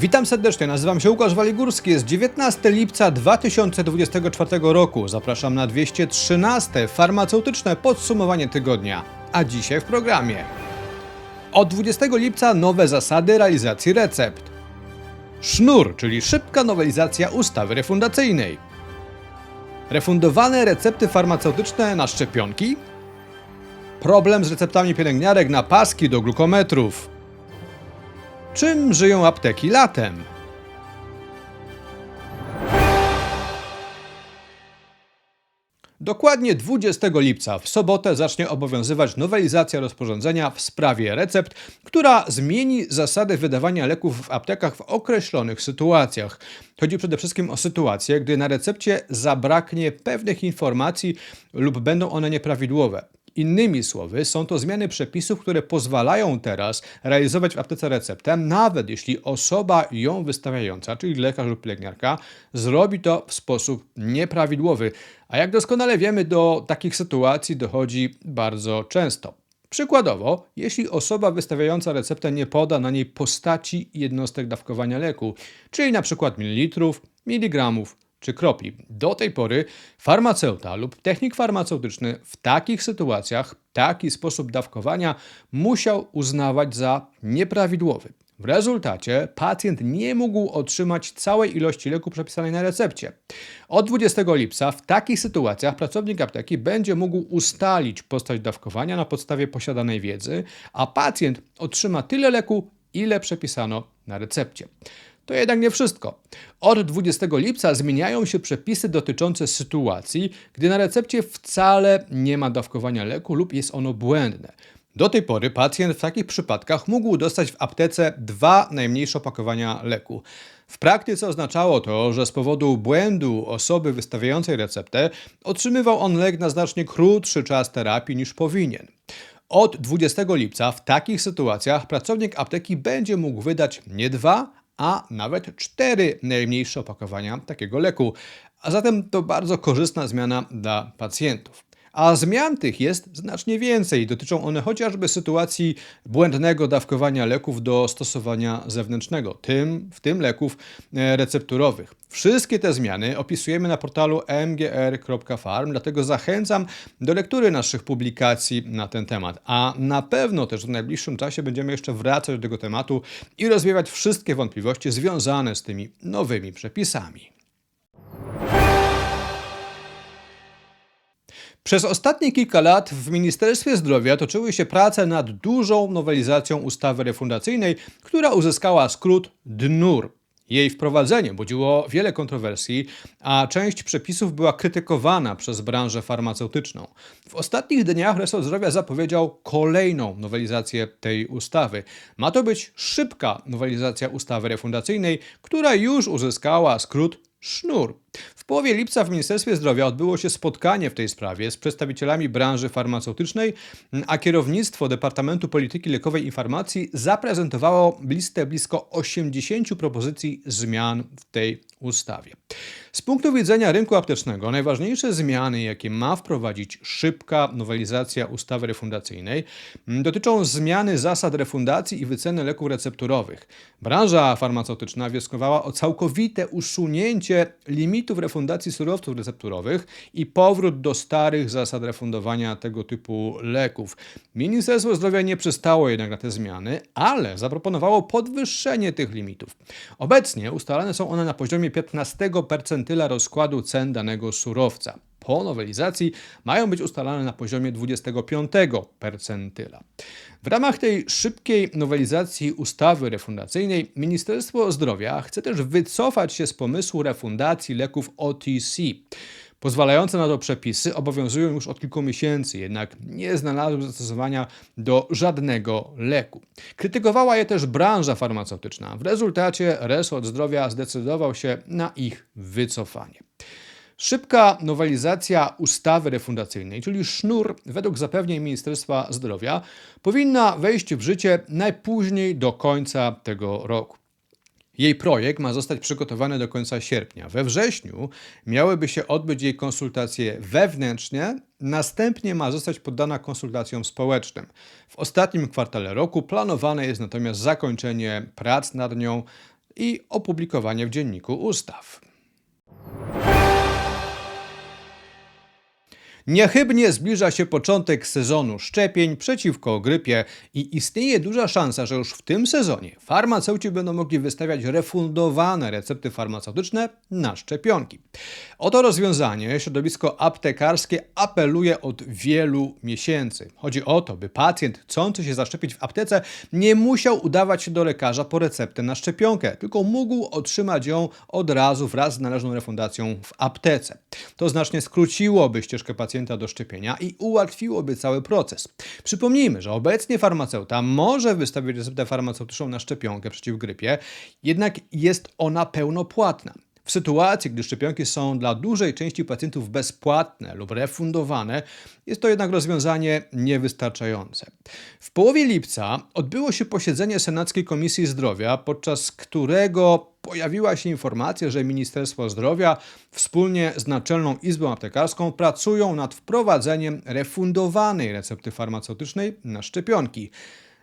Witam serdecznie, nazywam się Łukasz Waligórski. Jest 19 lipca 2024 roku. Zapraszam na 213 farmaceutyczne podsumowanie tygodnia. A dzisiaj w programie. Od 20 lipca nowe zasady realizacji recept. Sznur, czyli szybka nowelizacja ustawy refundacyjnej. Refundowane recepty farmaceutyczne na szczepionki. Problem z receptami pielęgniarek na paski do glukometrów. Czym żyją apteki latem? Dokładnie 20 lipca w sobotę zacznie obowiązywać nowelizacja rozporządzenia w sprawie recept, która zmieni zasady wydawania leków w aptekach w określonych sytuacjach. Chodzi przede wszystkim o sytuacje, gdy na recepcie zabraknie pewnych informacji lub będą one nieprawidłowe. Innymi słowy, są to zmiany przepisów, które pozwalają teraz realizować w aptece receptę, nawet jeśli osoba ją wystawiająca, czyli lekarz lub pielęgniarka, zrobi to w sposób nieprawidłowy. A jak doskonale wiemy, do takich sytuacji dochodzi bardzo często. Przykładowo, jeśli osoba wystawiająca receptę nie poda na niej postaci jednostek dawkowania leku, czyli przykład mililitrów, miligramów, czy kropli. Do tej pory farmaceuta lub technik farmaceutyczny w takich sytuacjach taki sposób dawkowania musiał uznawać za nieprawidłowy. W rezultacie pacjent nie mógł otrzymać całej ilości leku przepisanej na recepcie. Od 20 lipca w takich sytuacjach pracownik apteki będzie mógł ustalić postać dawkowania na podstawie posiadanej wiedzy, a pacjent otrzyma tyle leku, ile przepisano na recepcie. To jednak nie wszystko. Od 20 lipca zmieniają się przepisy dotyczące sytuacji, gdy na recepcie wcale nie ma dawkowania leku lub jest ono błędne. Do tej pory pacjent w takich przypadkach mógł dostać w aptece dwa najmniejsze opakowania leku. W praktyce oznaczało to, że z powodu błędu osoby wystawiającej receptę otrzymywał on lek na znacznie krótszy czas terapii niż powinien. Od 20 lipca w takich sytuacjach pracownik apteki będzie mógł wydać nie dwa, a nawet cztery najmniejsze opakowania takiego leku. A zatem to bardzo korzystna zmiana dla pacjentów. A zmian tych jest znacznie więcej. Dotyczą one chociażby sytuacji błędnego dawkowania leków do stosowania zewnętrznego, tym, w tym leków e, recepturowych. Wszystkie te zmiany opisujemy na portalu mgr.farm, dlatego zachęcam do lektury naszych publikacji na ten temat. A na pewno też w najbliższym czasie będziemy jeszcze wracać do tego tematu i rozwiewać wszystkie wątpliwości związane z tymi nowymi przepisami. Przez ostatnie kilka lat w Ministerstwie Zdrowia toczyły się prace nad dużą nowelizacją ustawy refundacyjnej, która uzyskała skrót DNUR. Jej wprowadzenie budziło wiele kontrowersji, a część przepisów była krytykowana przez branżę farmaceutyczną. W ostatnich dniach resort zdrowia zapowiedział kolejną nowelizację tej ustawy. Ma to być szybka nowelizacja ustawy refundacyjnej, która już uzyskała skrót sznur. W połowie lipca w Ministerstwie Zdrowia odbyło się spotkanie w tej sprawie z przedstawicielami branży farmaceutycznej, a kierownictwo Departamentu Polityki Lekowej i Farmacji zaprezentowało listę blisko 80 propozycji zmian w tej ustawie. Z punktu widzenia rynku aptecznego najważniejsze zmiany, jakie ma wprowadzić szybka nowelizacja ustawy refundacyjnej, dotyczą zmiany zasad refundacji i wyceny leków recepturowych. Branża farmaceutyczna wnioskowała o całkowite usunięcie limitów refundacji surowców recepturowych i powrót do starych zasad refundowania tego typu leków. Ministerstwo Zdrowia nie przystało jednak na te zmiany, ale zaproponowało podwyższenie tych limitów. Obecnie ustalane są one na poziomie 15 percentyla rozkładu cen danego surowca. Po nowelizacji mają być ustalane na poziomie 25 percentyla. W ramach tej szybkiej nowelizacji ustawy refundacyjnej Ministerstwo Zdrowia chce też wycofać się z pomysłu refundacji leków OTC. Pozwalające na to przepisy obowiązują już od kilku miesięcy, jednak nie znalazły zastosowania do żadnego leku. Krytykowała je też branża farmaceutyczna. W rezultacie resort zdrowia zdecydował się na ich wycofanie. Szybka nowelizacja ustawy refundacyjnej, czyli sznur, według zapewnień Ministerstwa Zdrowia, powinna wejść w życie najpóźniej do końca tego roku. Jej projekt ma zostać przygotowany do końca sierpnia. We wrześniu miałyby się odbyć jej konsultacje wewnętrznie, następnie ma zostać poddana konsultacjom społecznym. W ostatnim kwartale roku planowane jest natomiast zakończenie prac nad nią i opublikowanie w Dzienniku Ustaw. Niechybnie zbliża się początek sezonu szczepień przeciwko grypie i istnieje duża szansa, że już w tym sezonie farmaceuci będą mogli wystawiać refundowane recepty farmaceutyczne na szczepionki. O to rozwiązanie środowisko aptekarskie apeluje od wielu miesięcy. Chodzi o to, by pacjent chcący się zaszczepić w aptece nie musiał udawać się do lekarza po receptę na szczepionkę, tylko mógł otrzymać ją od razu wraz z należną refundacją w aptece. To znacznie skróciłoby ścieżkę pacjenta do szczepienia i ułatwiłoby cały proces. Przypomnijmy, że obecnie farmaceuta może wystawić receptę farmaceutyczną na szczepionkę przeciw grypie, jednak jest ona pełnopłatna. W sytuacji, gdy szczepionki są dla dużej części pacjentów bezpłatne lub refundowane, jest to jednak rozwiązanie niewystarczające. W połowie lipca odbyło się posiedzenie Senackiej Komisji Zdrowia, podczas którego pojawiła się informacja, że Ministerstwo Zdrowia wspólnie z Naczelną Izbą Aptekarską pracują nad wprowadzeniem refundowanej recepty farmaceutycznej na szczepionki.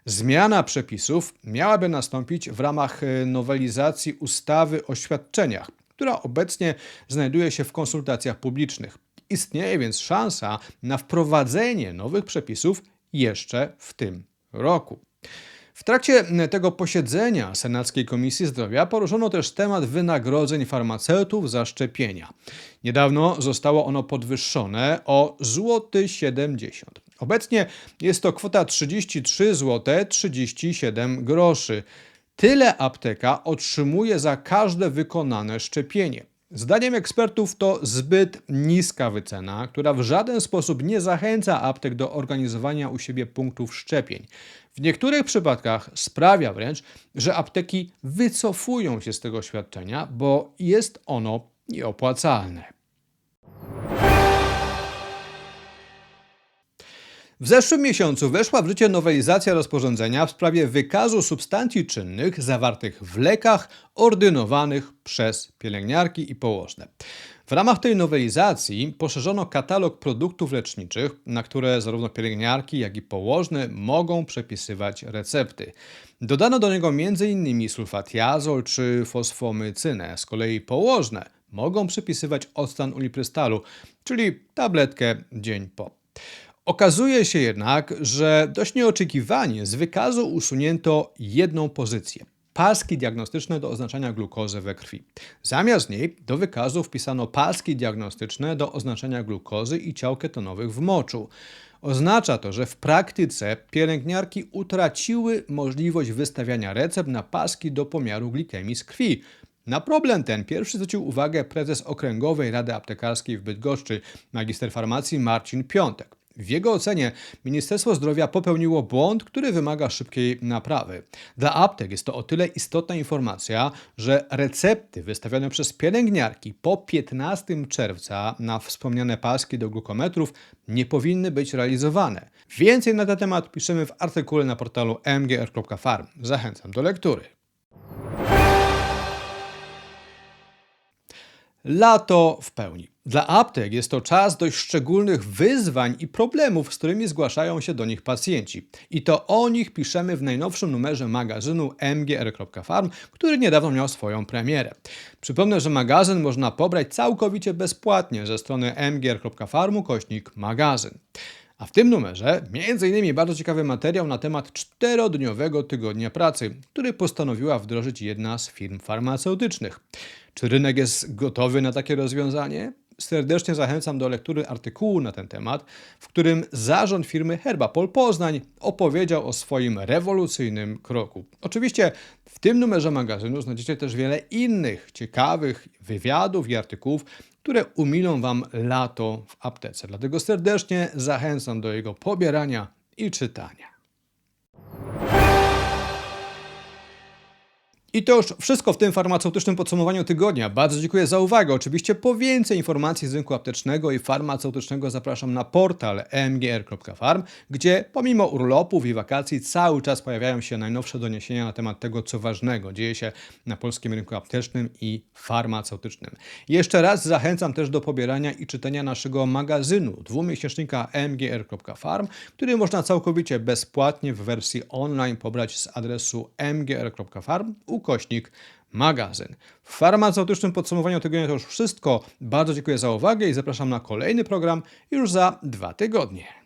Zmiana przepisów miałaby nastąpić w ramach e, nowelizacji ustawy o świadczeniach, która obecnie znajduje się w konsultacjach publicznych. Istnieje więc szansa na wprowadzenie nowych przepisów jeszcze w tym roku. W trakcie tego posiedzenia Senackiej Komisji Zdrowia poruszono też temat wynagrodzeń farmaceutów za szczepienia. Niedawno zostało ono podwyższone o złoty 70. Obecnie jest to kwota 33 zł 37 groszy. Tyle apteka otrzymuje za każde wykonane szczepienie. Zdaniem ekspertów to zbyt niska wycena, która w żaden sposób nie zachęca aptek do organizowania u siebie punktów szczepień. W niektórych przypadkach sprawia wręcz, że apteki wycofują się z tego świadczenia, bo jest ono nieopłacalne. W zeszłym miesiącu weszła w życie nowelizacja rozporządzenia w sprawie wykazu substancji czynnych zawartych w lekach ordynowanych przez pielęgniarki i położne. W ramach tej nowelizacji poszerzono katalog produktów leczniczych, na które zarówno pielęgniarki, jak i położne mogą przepisywać recepty. Dodano do niego m.in. sulfatiazol czy fosfomycynę. Z kolei położne mogą przepisywać octan uliprystalu, czyli tabletkę dzień po. Okazuje się jednak, że dość nieoczekiwanie z wykazu usunięto jedną pozycję paski diagnostyczne do oznaczania glukozy we krwi. Zamiast niej do wykazu wpisano paski diagnostyczne do oznaczania glukozy i ciał ketonowych w moczu. Oznacza to, że w praktyce pielęgniarki utraciły możliwość wystawiania recept na paski do pomiaru glikemii z krwi. Na problem ten pierwszy zwrócił uwagę prezes Okręgowej Rady Aptekarskiej w Bydgoszczy, magister farmacji Marcin Piątek. W jego ocenie Ministerstwo Zdrowia popełniło błąd, który wymaga szybkiej naprawy. Dla aptek jest to o tyle istotna informacja, że recepty wystawione przez pielęgniarki po 15 czerwca na wspomniane paski do glukometrów nie powinny być realizowane. Więcej na ten temat piszemy w artykule na portalu mgr.farm. Zachęcam do lektury. Lato w pełni. Dla aptek jest to czas dość szczególnych wyzwań i problemów, z którymi zgłaszają się do nich pacjenci. I to o nich piszemy w najnowszym numerze magazynu mgr.farm, który niedawno miał swoją premierę. Przypomnę, że magazyn można pobrać całkowicie bezpłatnie ze strony mgr.farmu kośnik magazyn. A w tym numerze m.in. bardzo ciekawy materiał na temat czterodniowego tygodnia pracy, który postanowiła wdrożyć jedna z firm farmaceutycznych. Czy rynek jest gotowy na takie rozwiązanie? Serdecznie zachęcam do lektury artykułu na ten temat, w którym zarząd firmy Herbapol Poznań opowiedział o swoim rewolucyjnym kroku. Oczywiście w tym numerze magazynu znajdziecie też wiele innych ciekawych wywiadów i artykułów, które umilą Wam lato w aptece. Dlatego serdecznie zachęcam do jego pobierania i czytania. I to już wszystko w tym farmaceutycznym podsumowaniu tygodnia. Bardzo dziękuję za uwagę. Oczywiście po więcej informacji z rynku aptecznego i farmaceutycznego zapraszam na portal mgr.farm, gdzie pomimo urlopów i wakacji cały czas pojawiają się najnowsze doniesienia na temat tego, co ważnego dzieje się na polskim rynku aptecznym i farmaceutycznym. Jeszcze raz zachęcam też do pobierania i czytania naszego magazynu dwumiesięcznika mgr.farm, który można całkowicie bezpłatnie w wersji online pobrać z adresu mgr.farm ukośnik magazyn. W farmaceutycznym podsumowaniu tygodnia to już wszystko. Bardzo dziękuję za uwagę i zapraszam na kolejny program już za dwa tygodnie.